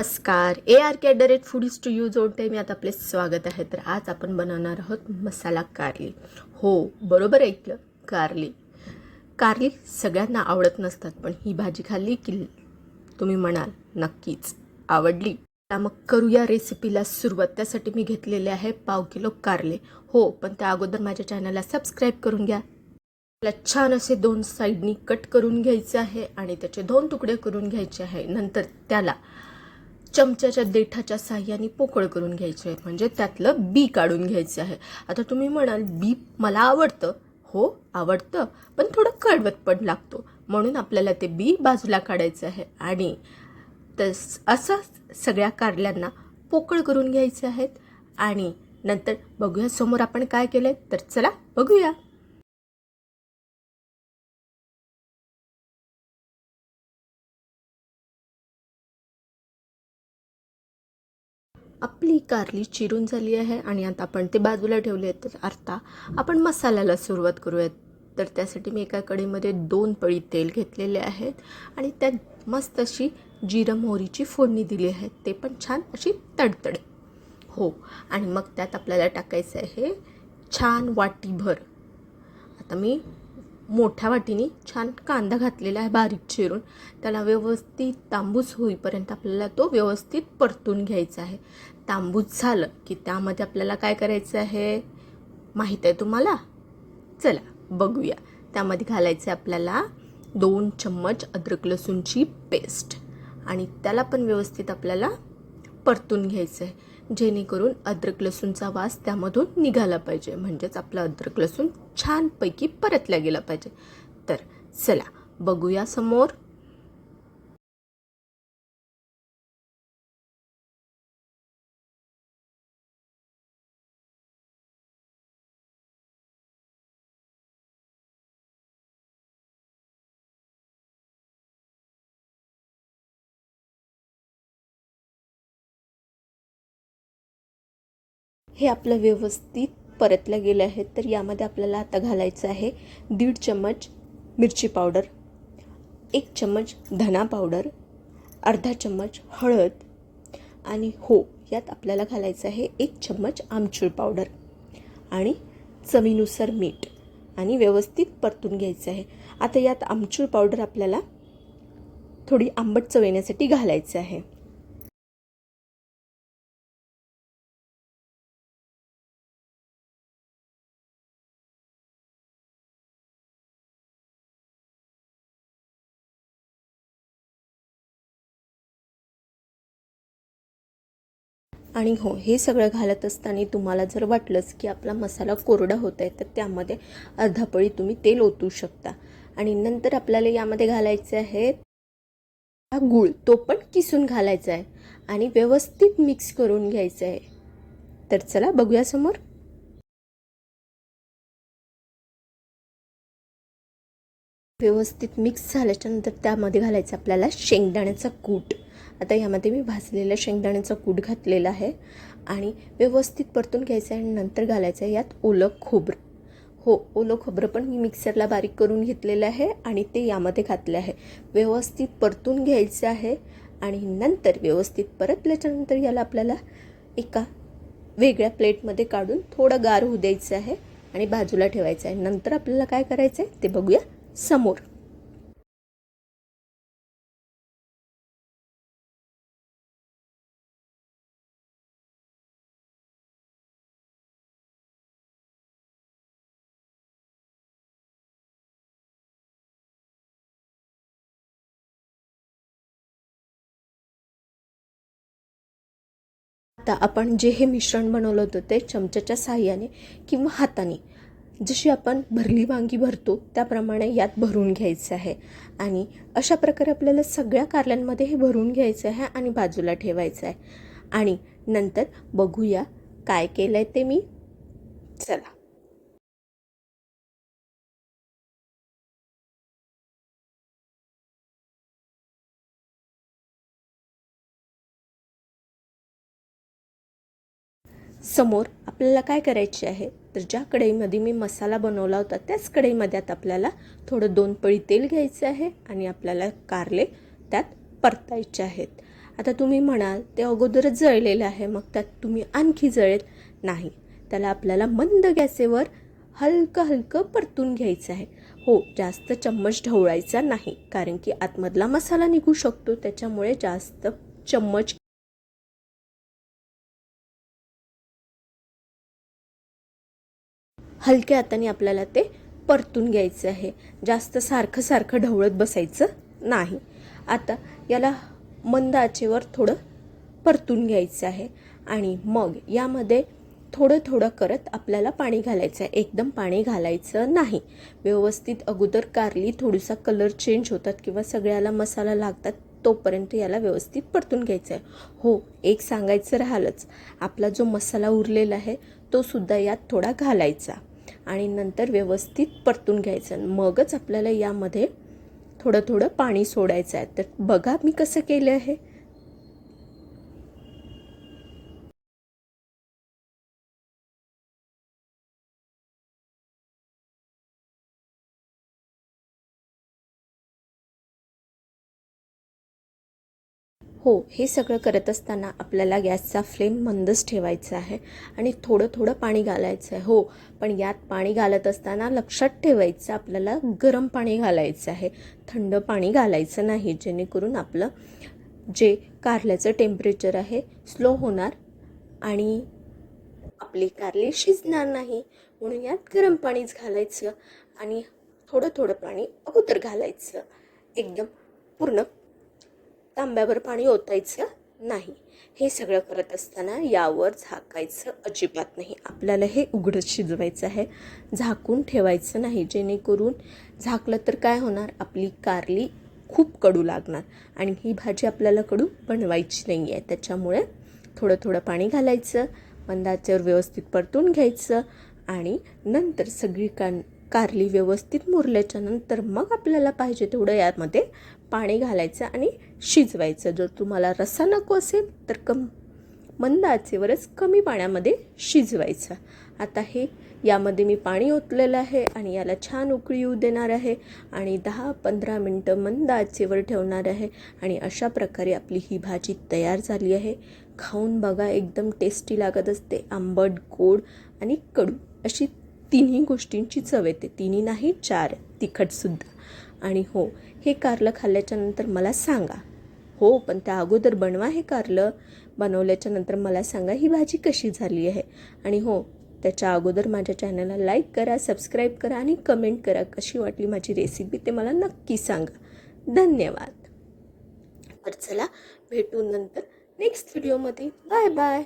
नमस्कार. A R K at the rate foodies to you जोडते मी आता आपले स्वागत आहे. तर आज आपण बनवणार आहोत मसाला कारली. हो बरोबर ऐकलं? कारली. कारली सगळ्यांना आवडत नसतात पण ही भाजी खाल्ली की तुम्ही म्हणाल नक्कीच आवडली. आता मग करूया रेसिपीला सुरुवात. त्यासाठी मी घेतलेले आहे पाव किलो कारले. हो पण त्या अगोदर माझ्या चॅनलला सबस्क्राईब करून घ्या. त्याला छान असे दोन साईडनी कट करून घ्यायचे आहे आणि त्याचे दोन तुकडे करून घ्यायचे आहे. नंतर त्याला चमच्याच्या देठाच्या साह्याने पोकळ करून घ्यायचे आहे म्हणजे त्यातलं बी काढून घ्यायचं आहे. आता तुम्ही म्हणाल बी मला आवडतं. हो आवडतं. पण थोडं कडवत पण लागतो. म्हणून आपल्याला ते बी बाजूला काढायचं आहे. आणि तस असं सगळ्या कारल्यांना पोकळ करून घ्यायचे आहेत. आणि नंतर बघूया समोर आपण काय केलं तर चला बघूया. आपली कारली चिरून झाली आहे आणि आता आपण ते बाजूला ठेवले आहेत. तर आता आपण मसाल्याला सुरुवात करूयात. तर त्यासाठी मी एका कढईमध्ये दोन पळी तेल घेतलेले आहेत आणि त्यात मस्त अशी जिरं मोहरीची फोडणी दिली आहे. ते पण छान अशी तडतडे. हो आणि मग त्यात आपल्याला टाकायचं आहे छान वाटीभर. आता मी मोठ्या वाटीने छान कांदा घातलेला आहे बारीक चिरून. त्याला व्यवस्थित तांबूस होईपर्यंत आपल्याला तो व्यवस्थित परतून घ्यायचा आहे. तांबूस झालं की त्यामध्ये आपल्याला काय करायचं आहे? माहीत आहे तुम्हाला? चला बघूया. त्यामध्ये घालायचं आहे आपल्याला दोन चम्मच अद्रक लसूणची पेस्ट आणि त्याला पण व्यवस्थित आपल्याला परतून घ्यायचं आहे. जेणेकरून अद्रक लसूणचा वास त्यामधून निघाला पाहिजे. म्हणजेच आपला अद्रक लसूण छानपैकी परतला गेला पाहिजे. तर चला बघूया समोर. हे आपलं व्यवस्थित परतलं गेलं आहे तर यामध्ये आपल्याला आता घालायचं आहे दीड चम्मच मिरची पावडर एक चम्मच धना पावडर अर्धा चम्मच हळद आणि हो यात आपल्याला घालायचं आहे एक चम्मच आमचूर पावडर आणि चवीनुसार मीठ आणि व्यवस्थित परतून घ्यायचं आहे. आता यात आमचूर पावडर आपल्याला थोडी आंबट चव येण्यासाठी घालायचं आहे. आणि हो हे सगळं घालत असताना तुम्हाला जर वाटलंच की आपला मसाला कोरडा होत आहे तर त्यामध्ये अर्धा पळी तुम्ही तेल ओतू शकता. आणि नंतर आपल्याला यामध्ये घालायचे आहे हा गूळ तो पण किसून घालायचा आहे आणि व्यवस्थित मिक्स करून घ्यायचं आहे. तर चला बघूया समोर. व्यवस्थित मिक्स झाल्याच्यानंतर त्यामध्ये घालायचं आपल्याला शेंगदाण्याचा कूट. आता यामध्ये मी भाजलेला शेंगदाण्याचा कूट घातलेला आहे आणि व्यवस्थित परतून घ्यायचं आहे आणि नंतर घालायचं आहे यात ओलं खोबरं. हो ओलं खोबरं पण मी मिक्सरला बारीक करून घेतलेलं आहे आणि ते यामध्ये घातले आहे. व्यवस्थित परतून घ्यायचं आहे आणि नंतर व्यवस्थित परतल्याच्यानंतर याला आपल्याला एका वेगळ्या प्लेटमध्ये काढून थोडं गार होऊ द्यायचं आहे आणि बाजूला ठेवायचं आहे. नंतर आपल्याला काय करायचं आहे ते बघूया समोर. आता आपण जे हे मिश्रण बनवलं होतं ते चमच्याच्या सहाय्याने किंवा हाताने. जशी आपण भरली वांगी भरतो त्याप्रमाणे यात भरून घ्यायचं आहे. आणि अशा प्रकारे आपल्याला सगळ्या कारल्यांमध्ये हे भरून घ्यायचं आहे आणि बाजूला ठेवायचं आहे. आणि नंतर बघूया काय केलं आहे ते मी. चला. समोर आपल्याला काय करायचे आहे? तर ज्या कढईमध्ये मी मसाला बनवला होता त्याच कढईमध्ये आता आपल्याला थोडं दोन पळी तेल घ्यायचं आहे आणि आपल्याला कारले त्यात परतायचे आहेत. आता तुम्ही म्हणाल ते अगोदरच जळलेलं आहे मग त्यात तुम्ही आणखी जळेल. नाही त्याला आपल्याला मंद गॅसेवर हलकं हलकं परतून घ्यायचं आहे. हो जास्त चम्मच ढवळायचा नाही कारण की आतमधला मसाला निघू शकतो त्याच्यामुळे जास्त चम्मच हलक्या हाताने आपल्याला ते परतून घ्यायचं आहे. जास्त सारखं सारखं ढवळत बसायचं नाही. आता याला मंद आचेवर थोडं परतून घ्यायचं आहे आणि मग यामध्ये थोडं थोडं करत आपल्याला पाणी घालायचं आहे. एकदम पाणी घालायचं नाही. व्यवस्थित अगोदर कारली थोडीसा कलर चेंज होतात किंवा सगळ्याला मसाला लागतात तोपर्यंत याला व्यवस्थित परतून घ्यायचं आहे. हो एक सांगायचं राहिलंच. आपला जो मसाला उरलेला आहे तो सुद्धा यात थोडा घालायचा. आणि नंतर व्यवस्थित परतून घ्यायचं. मगच आपल्याला यामध्ये थोडं थोडं पाणी सोडायचं आहे. तर बघा मी कसं केलं आहे. हो हे सगळं करत असताना आपल्याला गॅसचा फ्लेम मंदच ठेवायचा आहे आणि थोडं थोडं पाणी घालायचं आहे. हो पण यात पाणी घालत असताना लक्षात ठेवायचं आपल्याला गरम पाणी घालायचं आहे. थंड पाणी घालायचं नाही जेणेकरून आपलं जे कारल्याचं टेम्परेचर आहे स्लो होणार आणि आपली कारली शिजणार नाही. म्हणून यात गरम पाणीच घालायचं आणि थोडं थोडं पाणी अगोदर घालायचं. एकदम पूर्ण तांब्यावर पाणी ओतायचं नाही. हे सगळं करत असताना यावर झाकायचं अजिबात नाही. आपल्याला हे उघडंच शिजवायचं आहे. झाकून ठेवायचं नाही. जेणेकरून झाकलं तर काय होणार? आपली कारली खूप कडू लागणार आणि ही भाजी आपल्याला कडू बनवायची नाही आहे. त्याच्यामुळे थोडं थोडं पाणी घालायचं मंदाच्यावर व्यवस्थित परतून घ्यायचं आणि नंतर सगळी का कारली व्यवस्थित मुरल्याच्या नंतर मग आपल्याला पाहिजे तेवढं यामध्ये पाणी घालायचं आणि शिजवायचं. जर तुम्हाला रस्सा नको असेल तर कम मंद आचेवरच कमी पाण्यामध्ये शिजवायचं. आता हे यामध्ये मी पाणी ओतलेलं आहे आणि याला छान उकळी येऊ देणार आहे आणि दहा पंधरा मिनटं मंद आचेवर ठेवणार आहे आणि अशा प्रकारे आपली ही भाजी तयार झाली आहे. खाऊन बघा एकदम टेस्टी लागत असते. आंबट गोड आणि कडू अशी तिन्ही गोष्टींची चव येते. तिन्ही नाही चार तिखटसुद्धा आणि हो हे कारलं खाल्ल्याच्यानंतर मला सांगा. हो पण त्या अगोदर बनवा हे कारलं. बनवल्याच्यानंतर मला सांगा ही भाजी कशी झाली आहे. आणि हो त्याच्या अगोदर माझ्या चॅनलला लाईक करा सबस्क्राईब करा आणि कमेंट करा कशी वाटली माझी रेसिपी ते मला नक्की सांगा. धन्यवाद. तर चला भेटू नंतर नेक्स्ट व्हिडिओमध्ये. Bye bye.